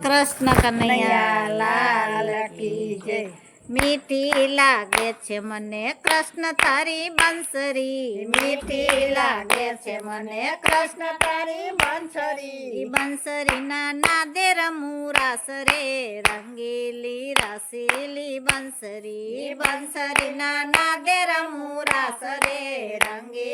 કૃષ્ણ કનૈયા મીઠી લાગે છે મને કૃષ્ણ તારી બંસરી. મીઠી લાગે છે મને કૃષ્ણ તારી બંસરી. બંસરીના નાદે રમું રાસ રે, રંગીલી રાસીલી બંસરી. બંસરીના નાદે રમું રાસ રે, રંગીલી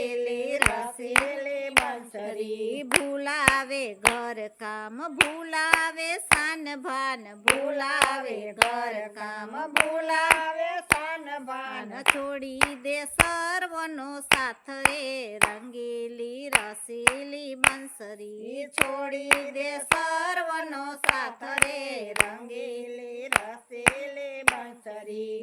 ભૂલાવે ઘર કામ ભૂલાવે સાન ભાન ભૂલાવે ઘર કામ ભૂલાવે સાન ભાન. છોડી દે સર્વનો સાથ રે રંગીલી રસીલી બંસરી. છોડી દે સર્વનો સાથ રે રંગીલી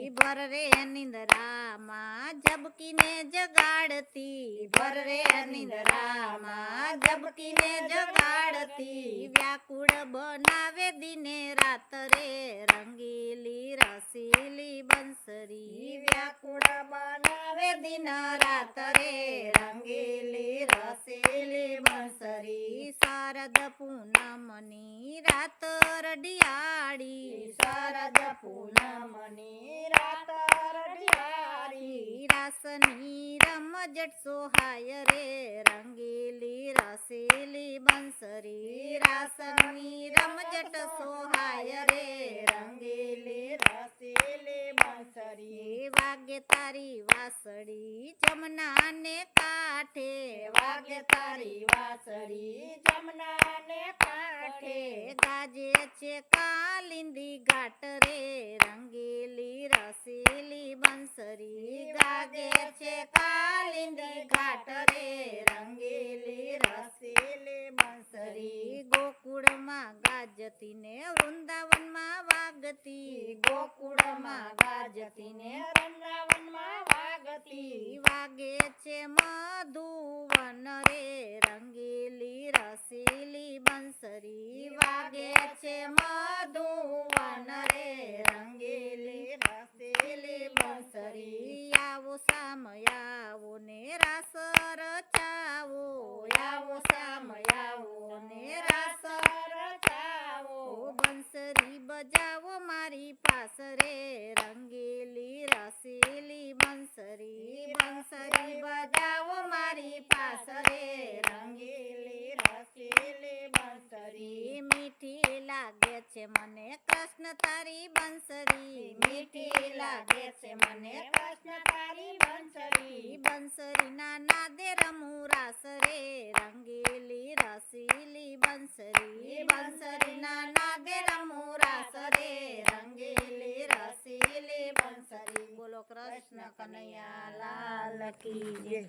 ભર રે નિંદરામાં, જબકીને જગાડતી. ભર રે નિંદરામાં, જબકીને જગાડતી. વ્યાકુળ બનાવે દિને રાત રે રંગીલી રસીલી બંસરી. વ્યાકુળ બનાવે દિન રાત રે રંગીલી રસીલી બંસરી. શારદ પૂનમની રાત રડિયાળી. શરદ પૂનમની રાસની રમજટ સોહાય રે. રંગીલી રસીલી બંસરી રાસની રમજટ સોહાય રે. રંગીલી રસીલી બંસરી. વાગે તારી વાસળી જમનાને કાંઠે. વાગે તારી વાસળી જમનાને કાંઠે. ગાજે છે કાલિંદી ઘાટ રે રંગીલી રસીલી બંસરી વાગે છે કાલિંદી ઘાટ રે રંગીલી રસીલી બંસરી ગોકુળમાં ગાજતી ને વૃંદાવનમાં વાગતી. ગોકુળમાં ગાજતી ને વૃંદાવનમાં વાગતી. વાગે છે મધુવન રે રંગીલી રસીલી બંસરી. વાગે છે મધુવન રે રંગીલી રસીલી બંસરી. આવો સામયાવો ને રાસ રચાવો આવો સામયાવો ને રાસ રચાવો ઓ બંસરી બજાવો મારી પાસ રે રંગીલી રસીલી બંસરી બંસરી બજાવો મારી પાસ રે રંગીલી રસીલી બંસરી મીઠી લાગે છે મને કૃષ્ણ તારી બંસરી મીઠી લાગે છે મને કૃષ્ણ તારી બંસરી. બંસરીના નાદે રમું રાસ રે રંગીલી રસીલી બંસરી. બંસરીના નાદે રમું રાસ રે રંગીલી રસીલી બંસરી. બોલો કૃષ્ણ કનૈયા લાલ કી